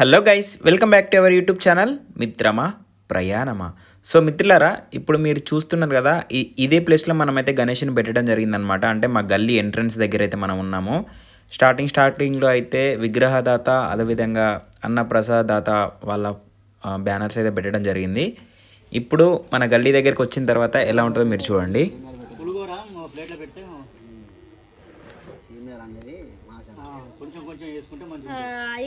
Hello guys welcome back to our YouTube channel మిత్రమా ప్రయాణమా. So మిత్రులారా ఇప్పుడు మీరు చూస్తున్నారు కదా ఈ ఇదే ప్లేస్లో మనమైతే గణేష్ని పెట్టడం జరిగిందనమాట అంటే మా గల్లీ ఎంట్రన్స్ దగ్గర అయితే మనం ఉన్నాము. స్టార్టింగ్ స్టార్టింగ్లో అయితే విగ్రహదాత అదేవిధంగా అన్న ప్రసాద్ దాత వాళ్ళ బ్యానర్స్ అయితే పెట్టడం జరిగింది. ఇప్పుడు మన గల్లీ దగ్గరికి వచ్చిన తర్వాత ఎలా ఉంటుందో మీరు చూడండి. అనేది మాకు ఆ, కొంచెం కొంచెం వేసుకుంటే మంచిగా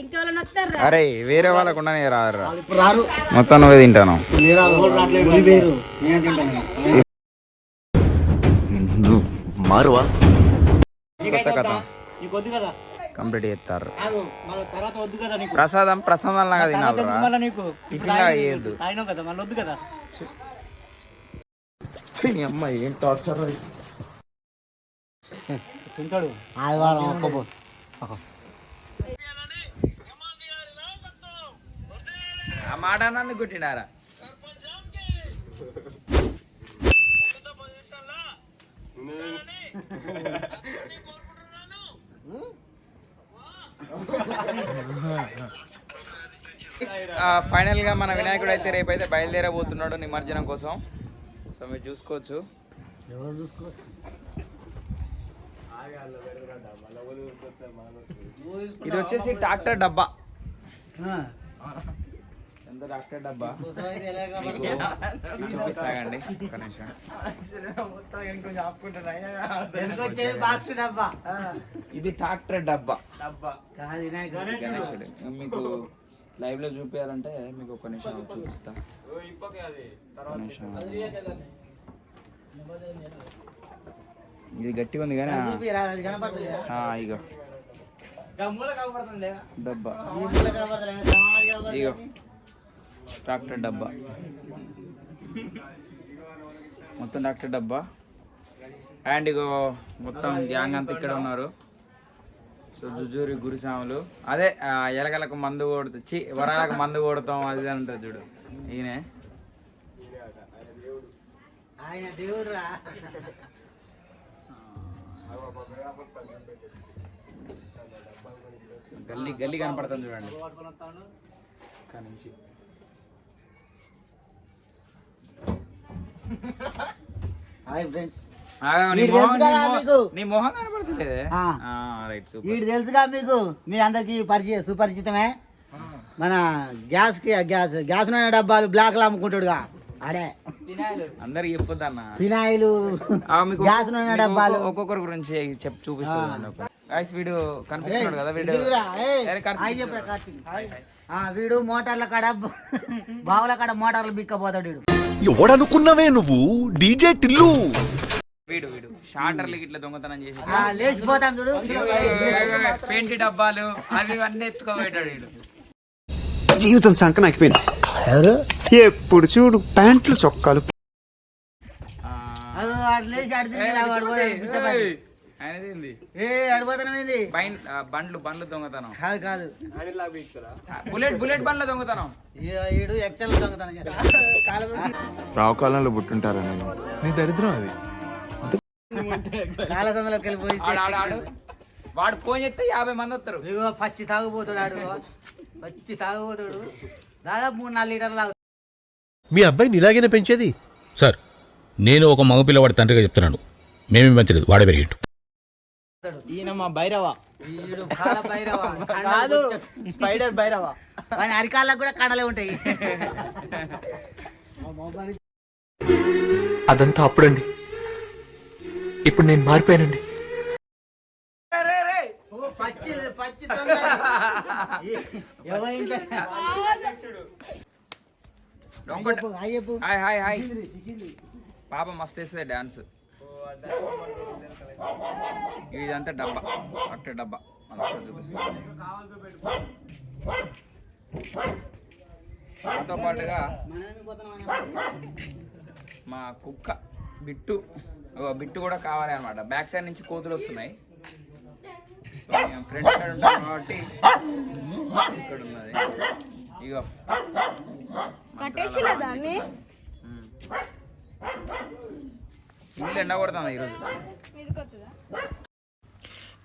ఇంకెవరైనా వస్తారా? అరే వేరే వాళ్ళకు ఉండని రారా వాళ్ళు ఇప్పుడు రారు. మొత్తం నువ్వే తింటాను. మారువా? కొత్త కథ. నీకు వద్దు కదా. కంప్లీట్ చేస్తారు. కాదు మళ్ళీ తర్వాత వద్దు కదా నీకు. ప్రసాదం ప్రసాదం లాగా తినాలి మళ్ళీ నీకు? టిఫిన్ లాగా చేయొద్దు. తాగినావు కదా మళ్ళీ వద్దు కదా. అమ్మ ఏం టార్చర్ తింటాడు. ఆదివారం ఒక్క ఆ మాట అన్నందుకు కుట్టినారా? ఫైనల్గా మన వినాయకుడు అయితే రేపైతే బయలుదేరబోతున్నాడు నిమజ్జనం కోసం. సో మీరు చూసుకోవచ్చు. ఎవరు చూసుకోవచ్చు? ఇది వచ్చేసి ట్రాక్టర్ డబ్బా. ఎంత ట్రాక్టర్ డబ్బా? చూపిస్తాగండి ఒక్క నిమిషం. బాక్స్ డబ్బా? ఇది ట్రాక్టర్ డబ్బా. గణేశుడు. మీకు లైవ్లో చూపించాలంటే మీకు ఒక నిమిషం చూపిస్తా. నిమిషం. ఇది గట్టిగా ఉంది కానీ ఆ- చూపిరా, అది కనపడతలేదా? ఆ, ఇగో. డబ్బా. ఇగో. ట్రాక్టర్ డబ్బా. మొత్తం ట్రాక్టర్ డబ్బా. అండ్ ఇగో మొత్తం గ్యాంగ్ అంతా ఇక్కడ ఉన్నారు. సో జుజూరి గురిసాములు అదే ఎలకలకు మందు కొడుతూ చి వరాలకు మందు కొడతాం అది అంటుంది చూడు. ఈయనే. ఆయన దేవుడు రా గల్లీ గల్లీ కనపడుతుంది చూడండి. ఇక్కడ నుంచి హాయ్ ఫ్రెండ్స్. నీ మొహం- వీడు తెలుసుగా మీకు? మీ అందరికి పరిచయ సుపరిచితమే. మన గ్యాస్కి గ్యాస్ గ్యాస్ డబ్బాలు బ్లాక్లో అమ్ముకుంటాడుగా. ఆడే. అందరికి చెప్పొద్దు అన్న? ఫినాయిల్ ఆ, మీకు గ్యాస్ నూనె డబ్బాలు. ఒక్కొక్క- ఒక్కొక్కరి గురించి చెప్పి చూపిస్తాను గాయస్ వీడు కనిపిస్తున్నాడు కదా వీడు వీడు మోటార్ల కాడ బావుల కాడ మోటార్లు బిక్కపోతాడు వీడు. ఎవడనుకున్నావే నువ్వు? డీజే టిల్లు. వీడు వీడు. షార్టర్లు ఇట్లా దొంగతనం చేసి ఆ, లేచిపోతాను చూడు. పెయింట్ డబ్బాలు అవి అన్నీ ఎత్తుకోబెట్టాడు వీడు. జీవితం సంకనాకిపోయింది. ఎవరు? ఎప్పుడు చూడు ప్యాంట్లు చొక్కాలు. బండ్లు బండ్లు దొంగతనం. కాదు కాదు. బుల్లెట్ బుల్లెట్ బండ్ల దొంగతనం. రావు కాలంలో పుట్టుంటారా నేను నీ దరిద్రం అది. వాడు ఫోన్ చేస్తే యాభై మంది వస్తారు. ఇదిగో పచ్చి తాగుపోతాడు ఆడు పచ్చి తాగుపోతాడు దాదాపు మూడు నాలుగు లీటర్లు తాగుతాడు. మీ అబ్బాయిని ఇలాగైనా పెంచేది? సార్ నేను ఒక మగపిల్లవాడి తండ్రిగా చెప్తున్నాను. మేమేం పెంచలేదు వాడే పెరిగిండు. ఈయన మా భైరవ. వీడు బాల భైరవ కాదు స్పైడర్ భైరవ. వాని అరికాళ్ళకు కూడా కండలే ఉంటాయి. అదంతా అప్పుడండి. ఇప్పుడు నేను మారిపోయానండి. పచ్చి పచ్చి ఎవరి హాయ్ హాయ్ హాయ్. పాప మస్తు వేస్తుంది డాన్స్ ఇదంతా డబ్బా అట్టే డబ్బా. దాంతో పాటుగా మా కుక్క బిట్టు బిట్టు కూడా కావాలి అనమాట బ్యాక్ సైడ్ నుంచి కోతులు వస్తున్నాయి. ఫ్రెండ్స్ ఉంటాం కాబట్టి ఇక్కడ ఉన్నది. ఇగో. కట్టేసిలే దాన్ని? ఇల్లు ఎండ కొడుతుంది ఈరోజు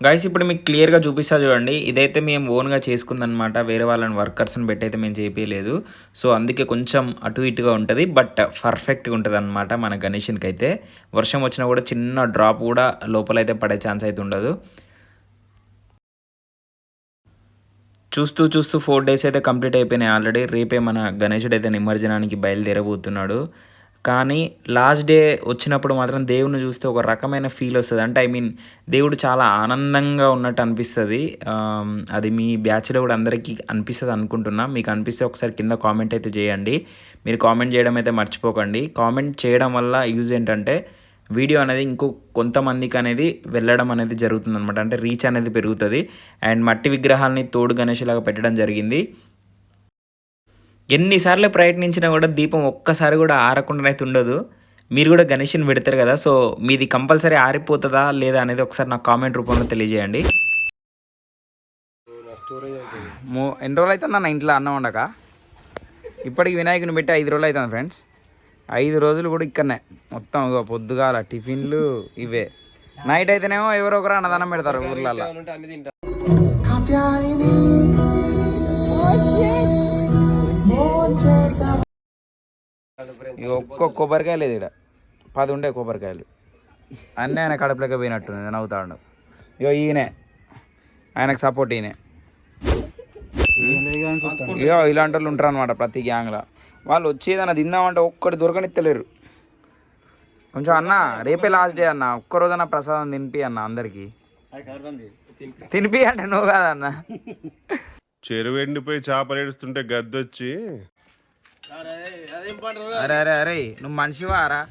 గైస్ ఇప్పుడు మీకు క్లియర్గా చూపిస్తా చూడండి. ఇదైతే మేము ఓన్గా చేసుకుందనమాట వేరే వాళ్ళని వర్కర్స్ని పెట్టి అయితే మేము చేపించలేదు సో అందుకే కొంచెం అటు ఇటుగా ఉంటుంది. బట్ పర్ఫెక్ట్గా ఉంటుంది అనమాట మన గణేషన్కి అయితే వర్షం వచ్చినా కూడా చిన్న డ్రాప్ కూడా లోపలైతే పడే ఛాన్స్ అయితే ఉండదు. చూస్తూ చూస్తూ ఫోర్ డేస్ అయితే కంప్లీట్ అయిపోయినాయి ఆల్రెడీ. రేపే మన గణేశుడు అయితే నిమజ్జనానికి బయలుదేరబోతున్నాడు. కానీ లాస్ట్ డే వచ్చినప్పుడు మాత్రం దేవుడిని చూస్తే ఒక రకమైన ఫీల్ వస్తుంది. అంటే ఐ మీన్ దేవుడు చాలా ఆనందంగా ఉన్నట్టు అనిపిస్తుంది. అది మీ బ్యాచ్లో కూడా అందరికీ అనిపిస్తుంది అనుకుంటున్నా. మీకు అనిపిస్తే ఒకసారి కింద కామెంట్ అయితే చేయండి. మీరు కామెంట్ చేయడం అయితే మర్చిపోకండి. కామెంట్ చేయడం వల్ల యూజ్ ఏంటంటే వీడియో అనేది ఇంకో కొంతమందికి అనేది వెళ్ళడం అనేది జరుగుతుంది అనమాట అంటే రీచ్ అనేది పెరుగుతుంది. అండ్ మట్టి విగ్రహాలని తోడు గణేష్లాగా పెట్టడం జరిగింది. ఎన్నిసార్లు ప్రయత్నించినా కూడా దీపం ఒక్కసారి కూడా ఆరకుండా అయితే ఉండదు. మీరు కూడా గణేష్ని పెడతారు కదా సో మీది కంపల్సరీ ఆరిపోతుందా లేదా అనేది ఒకసారి నాకు కామెంట్ రూపంలో తెలియజేయండి. ఎన్ని రోజులు అవుతుంది అన్న ఇంట్లో అన్నం ఉండక ఇప్పటికి వినాయకుని పెట్టి ఐదు రోజులు అవుతుంది ఫ్రెండ్స్. ఐదు రోజులు కూడా ఇక్కడనే. మొత్తం ఇక పొద్దుగాల టిఫిన్లు ఇవే. నైట్ అయితేనేమో ఎవరో ఒకరు అన్నదానం పెడతారు ఊర్లలో ఇక ఒక్క కొబ్బరికాయ లేదు ఇక్కడ పది ఉండే కొబ్బరికాయలు. అన్నీ ఆయన కడుపులోకి పోయినట్టుంది నవ్వుతాడు. ఇగో ఈయనే. ఆయనకు సపోర్ట్ ఈయనే. ఇగో ఇలాంటి వాళ్ళు ఉంటారు అనమాట ప్రతి గ్యాంగ్లో. వాళ్ళు వచ్చేదన్న తిందామంటే ఒక్కటి దొరకనిత్తలేరు. కొంచెం అన్న రేపే లాస్ట్ డే అన్న ఒక్క రోజన్న ప్రసాదం తినిపి అన్న అందరికి. తినిపి అంటే నువ్వు కాదన్న. చెరువు ఎండిపోయి చేపలు ఏడుస్తుంటే గద్దొచ్చి. అరే అరే అరే నువ్వు మనిషివా రా?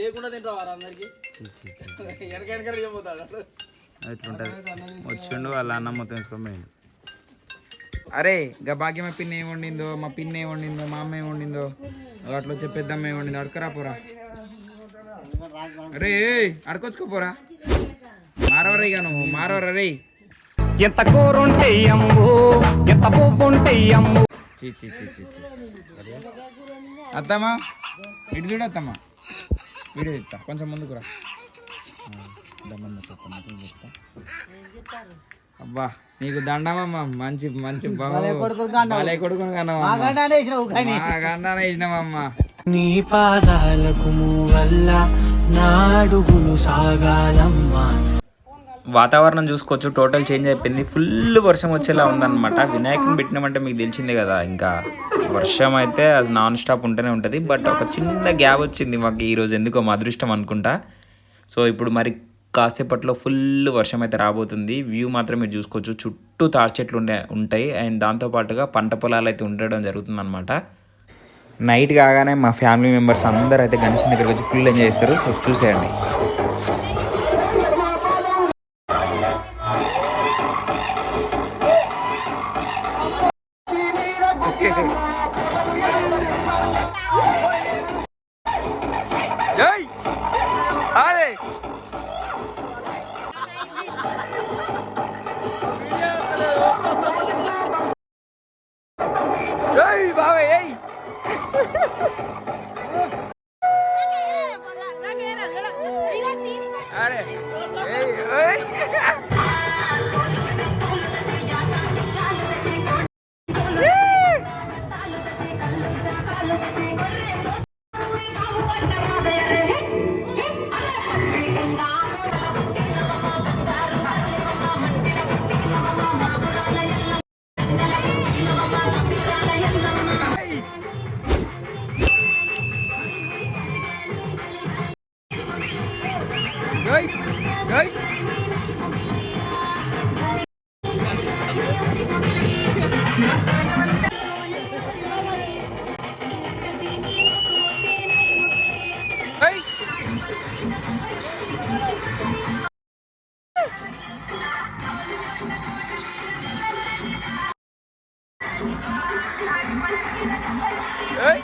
లేకుండా తింటావారా అందరికి? వచ్చిండు వాళ్ళ అన్నం మొత్తం వేసుకొని పోయిండు. అరే గా భాగ్యం మా పిన్ని ఏం వండిందో మా పిన్ని ఏం వండిందో మా అమ్మ ఏం వండిందో అట్లా వచ్చే పెద్దమ్మ ఏం వండిందో అడకరా పోరా. అరే అడకొచ్చుకోపోరా మారవరా ఇక నువ్వు మారవరా రే. ఎంత కూరుంటే అమ్ము ఎంత పువ్వుంటే అమ్ము. చీ చీ చీ చీ చీ అత్తమ్మా ఇటు చూడు అత్తమ్మా. వీడియో చెప్తా కొంచెం ముందుకు రా. దమ్మమ్మ చెప్తా చెప్తా అబ్బా నీకు దండమమ్మా మంచి మంచి భలే కొడుకుని కన్నావు. భలే కొడుకుని కన్నావమ్మా. మాకంటే వేసినావు కానీ. మా గండాన వేసినావమ్మా. నీ పాదాలకు వల్ల నాడుగులు సాగాలమ్మా. వాతావరణం చూసుకోవచ్చు టోటల్ చేంజ్ అయిపోయింది. ఫుల్ వర్షం వచ్చేలా ఉందన్నమాట. వినాయకుని పెట్టినామంటే మీకు తెలిసిందే కదా ఇంకా వర్షం అయితే అది నాన్ స్టాప్ ఉంటూనే ఉంటుంది. బట్ ఒక చిన్న గ్యాప్ వచ్చింది మాకు ఈరోజు ఎందుకో మా అదృష్టం అనుకుంటా. సో ఇప్పుడు మరి కాసేపట్లో ఫుల్ వర్షం అయితే రాబోతుంది. వ్యూ మాత్రం మీరు చూసుకోవచ్చు. చుట్టూ తాడి చెట్లు ఉండే ఉంటాయి. అండ్ దాంతోపాటుగా పంట పొలాలు అయితే ఉండడం జరుగుతుంది నైట్ కాగానే మా ఫ్యామిలీ మెంబర్స్ అందరూ అయితే గణేష్ దగ్గరికి వచ్చి ఫుల్ ఎంజాయ్ చేస్తారు. సో చూసేయండి. Đấy.